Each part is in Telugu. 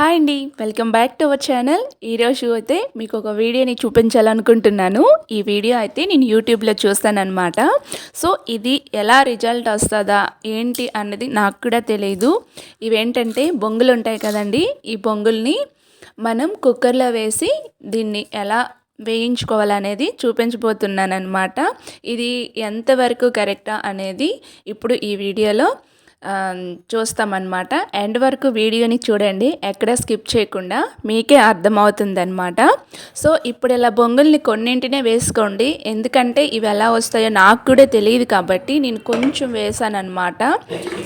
హాయ్ అండి. Welcome back to our channel. ఈరోజు అయితే మీకు ఒక వీడియోని చూపించాలనుకుంటున్నాను. ఈ వీడియో అయితే నేను యూట్యూబ్లో చూస్తానమాట సో ఇది ఎలా రిజల్ట్ వస్తుందా ఏంటి అన్నది నాకు కూడా తెలియదు ఇవేంటంటే బొంగులు ఉంటాయి కదండి. ఈ బొంగుల్ని మనం కుక్కర్లో వేసి దీన్ని ఎలా వేయించుకోవాలనేది చూపించబోతున్నాను అనమాట ఇది ఎంతవరకు కరెక్టా అనేది ఇప్పుడు ఈ వీడియోలో చూస్తామన్నమాట. ఎండ్ వరకు వీడియోని చూడండి. ఎక్కడ స్కిప్ చేయకుండా మీకే అర్థమవుతుందన్నమాట. సో ఇప్పుడు ఇలా బొంగుల్ని కొన్నింటినే వేసుకోండి. ఎందుకంటే ఇవి ఎలా వస్తాయో నాకు కూడా తెలియదు కాబట్టి నేను కొంచెం వేసాను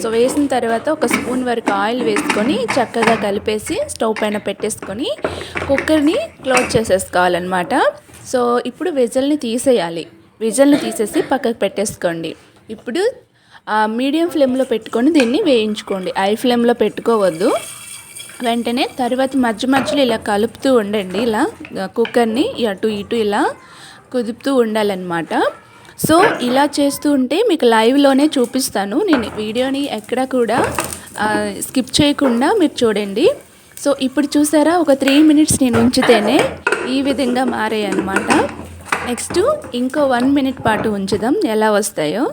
సో వేసిన తర్వాత ఒక స్పూన్ వరకు ఆయిల్ వేసుకొని చక్కగా కలిపేసి స్టవ్ పైన పెట్టేసుకొని కుక్కర్ని క్లోజ్ చేసేసుకోవాలన్నమాట. సో ఇప్పుడు విజల్ని తీసేయాలి. విజల్ని తీసేసి పక్కకు పెట్టేసుకోండి. ఇప్పుడు మీడియం ఫ్లేమ్లో పెట్టుకొని దీన్ని వేయించుకోండి. ఐ ఫ్లేమ్లో పెట్టుకోవద్దు. వెంటనే తర్వాత మధ్య మధ్యలో ఇలా కలుపుతూ ఉండండి. ఇలా కుక్కర్ని అటు ఇటు ఇలా కుదుపుతూ ఉండాలన్నమాట. సో ఇలా చేస్తూ ఉంటే మీకు లైవ్లోనే చూపిస్తాను. నేను వీడియోని ఎక్కడ కూడా స్కిప్ చేయకుండా మీరు చూడండి. సో ఇప్పుడు చూసారా? ఒక త్రీ మినిట్స్ నేను ఉంచితేనే ఈ విధంగా మారాయి అనమాట నెక్స్ట్ ఇంకో వన్ మినిట్ పాటు ఉంచుదాం ఎలా వస్తాయో.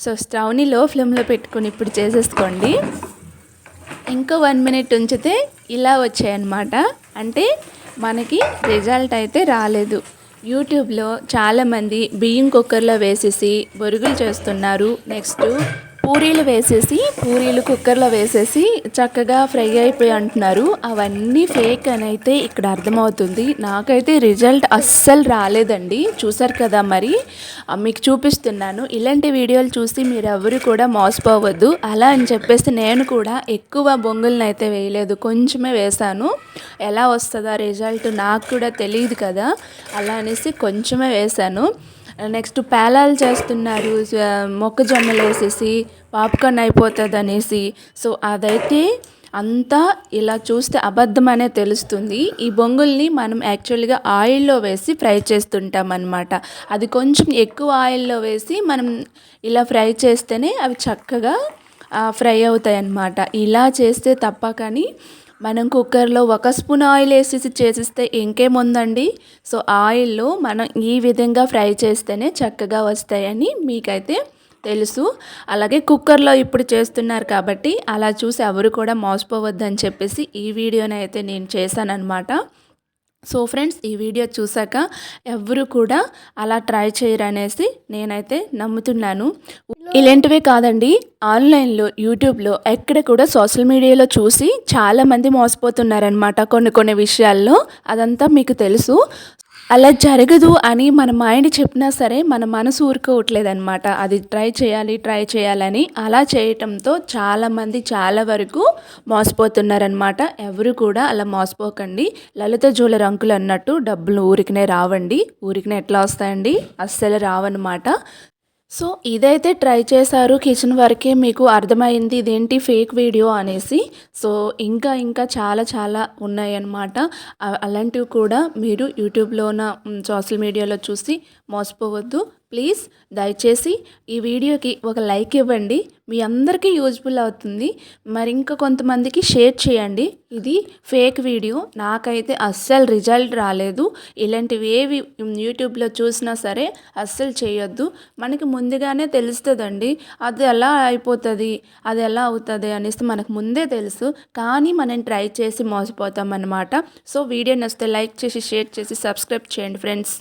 సో స్టవ్ని లో ఫ్లేమ్లో పెట్టుకొని ఇప్పుడు చేసేసుకోండి. ఇంకో వన్ మినిట్ ఉంచితే ఇలా వచ్చాయన్నమాట. అంటే మనకి రిజల్ట్ అయితే రాలేదు. యూట్యూబ్లో చాలామంది బియ్యం కుక్కర్లో వేసేసి బొరుగులు చేస్తున్నారు. నెక్స్ట్ పూరీలు వేసేసి పూరీలు కుక్కర్లో వేసేసి చక్కగా ఫ్రై అయిపోయి అంటున్నారు. అవన్నీ ఫేక్ అని అయితే ఇక్కడ అర్థమవుతుంది. నాకైతే రిజల్ట్ అస్సలు రాలేదండి. చూసారు కదా మరి. మీకు చూపిస్తున్నాను. ఇలాంటి వీడియోలు చూసి మీరు ఎవరు కూడా మోసపోవద్దు. అలా అని చెప్పేసి నేను కూడా ఎక్కువ బొంగులను అయితే వేయలేదు. కొంచెమే వేశాను. ఎలా వస్తుందా రిజల్ట్ నాకు కూడా తెలియదు కదా. అలా అనేసి కొంచెమే వేశాను. నెక్స్ట్ పేలాలు చేస్తున్నారు మొక్కజొన్నలు వేసేసి పాప్కార్న్ అయిపోతుంది అనేసి సో అదైతే అంతా ఇలా చూస్తే అబద్ధం అనే తెలుస్తుంది. ఈ బొంగుల్ని మనం యాక్చువల్గా ఆయిల్లో వేసి ఫ్రై చేస్తుంటాం అనమాట అది కొంచెం ఎక్కువ ఆయిల్లో వేసి మనం ఇలా ఫ్రై చేస్తేనే అవి చక్కగా ఫ్రై అవుతాయి అన్నమాట ఇలా చేస్తే తప్ప కానీ మనం కుక్కర్లో ఒక స్పూన్ ఆయిల్ వేసేసి చేసిస్తే ఇంకేముందండి? సో ఆయిల్లో మనం ఈ విధంగా ఫ్రై చేస్తేనే చక్కగా వస్తాయని మీకైతే తెలుసు. అలాగే కుక్కర్లో ఇప్పుడు చేస్తున్నారు కాబట్టి అలా చూసి ఎవరు కూడా మోసపోవద్దని చెప్పేసి ఈ వీడియోని అయితే నేను చేశానన్నమాట. సో ఫ్రెండ్స్ ఈ వీడియో చూసాక ఎవరు కూడా అలా ట్రై చేయరు అనేసి నేనైతే నమ్ముతున్నాను. ఇలాంటివే కాదండి ఆన్లైన్లో యూట్యూబ్లో ఎక్కడ కూడా సోషల్ మీడియాలో చూసి చాలామంది మోసపోతున్నారనమాట కొన్ని కొన్ని విషయాల్లో. అదంతా మీకు తెలుసు. అలా జరగదు అని మన మైండ్ చెప్పినా సరే మన మనసు ఊరుకోవట్లేదనమాట అది ట్రై చేయాలి ట్రై చేయాలని అలా చేయటంతో చాలామంది చాలా వరకు మోసపోతున్నారనమాట ఎవరు కూడా అలా మోసపోకండి. లలిత జూల రంకులు అన్నట్టు డబ్బులు ఊరికినే రావండి. ఊరికినే ఎట్లా వస్తాయండి? అస్సలు రావన్నమాట. సో ఇదైతే ట్రై చేశారు కిచెన్ వరకే మీకు అర్థమైంది ఇదేంటి ఫేక్ వీడియో అనేసి. సో ఇంకా ఇంకా చాలా చాలా ఉన్నాయన్నమాట. అలాంటివి కూడా మీరు యూట్యూబ్లోన సోషల్ మీడియాలో చూసి మోసపోవద్దు. ప్లీజ్ దయచేసి ఈ వీడియోకి ఒక లైక్ ఇవ్వండి. మీ అందరికీ యూజ్ఫుల్ అవుతుంది. మరి ఇంకా కొంతమందికి షేర్ చేయండి. ఇది ఫేక్ వీడియో. నాకైతే అస్సలు రిజల్ట్ రాలేదు. ఇలాంటివి ఏవి యూట్యూబ్లో చూసినా సరే అస్సలు చేయొద్దు. మనకి ముందుగానే తెలుస్తుందండి. అది ఎలా అయిపోతుంది? అది ఎలా అవుతుంది అనేసి మనకు ముందే తెలుసు. కానీ మనం ట్రై చేసి మోసపోతాం అన్నమాట సో వీడియో నచ్చితే లైక్ చేసి షేర్ చేసి సబ్స్క్రైబ్ చేయండి ఫ్రెండ్స్.